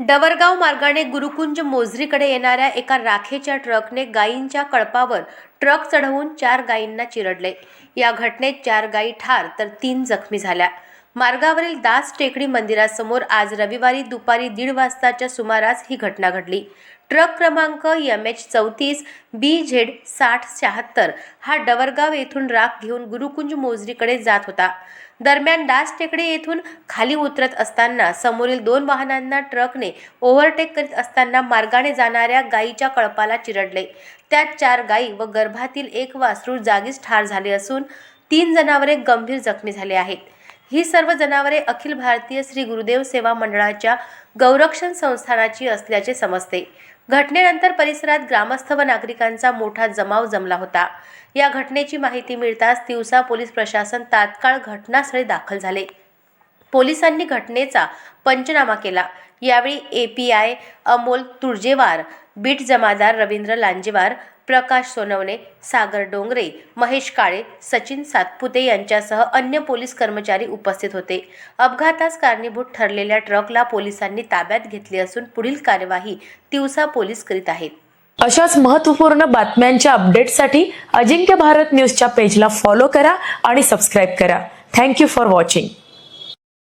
डवरगाव मार्गाने गुरुकुंज मोझरीकडे येणाऱ्या एका राखेच्या ट्रकने गायींच्या कळपावर ट्रक चढवून चार गायींना चिरडले. या घटनेत चार गायी ठार तर तीन जखमी झाल्या. मार्गावरील दास टेकडी मंदिरासमोर आज रविवारी दुपारी दीड वाजताच्या सुमारास ही घटना घडली. ट्रक क्रमांक एम एच चौतीस बी झेड साठ शहात्तर हा डवरगाव येथून राख घेऊन गुरुकुंज मोजरीकडे जात होता. दरम्यान डास टेकडी येथून खाली उतरत असताना समोरील दोन वाहनांना ट्रकने ओव्हरटेक करीत असताना मार्गाने जाणाऱ्या गायीच्या कळपाला चिरडले. त्यात चार गायी व गर्भातील एक वासरू जागीच ठार झाले असून तीन जनावरे गंभीर जखमी झाले आहेत. ही सर्व जनावरे अखिल भारतीय श्री गुरुदेव सेवा मंडळाच्या गौरक्षण संस्थानाची असल्याचे समजते. घटनेनंतर परिसरात ग्रामस्थ व नागरिकांचा मोठा जमाव जमला होता. या घटनेची माहिती मिळताच तिवसा पोलीस प्रशासन तात्काळ घटनास्थळी दाखल झाले. पोलिसांनी घटनेचा पंचनामा केला. यावेळी A P I Amol Turjewar beat जमादार रवींद्र लांजेवार प्रकाश सोनवणे सागर डोंगरे महेश काळे सचिन सातपुते यांच्यासह अन्य पोलीस कर्मचारी उपस्थित होते. अपघातास कारणीभूत ठरलेल्या ट्रकला पोलिसांनी ताब्यात घेतले असून पुढील कार्यवाही तिवसा पोलीस करीत आहेत. अशाच महत्त्वपूर्ण बातम्यांच्या अपडेटसाठी अजिंक्य भारत न्यूजच्या पेजला फॉलो करा आणि सबस्क्राईब करा. Thank you for watching.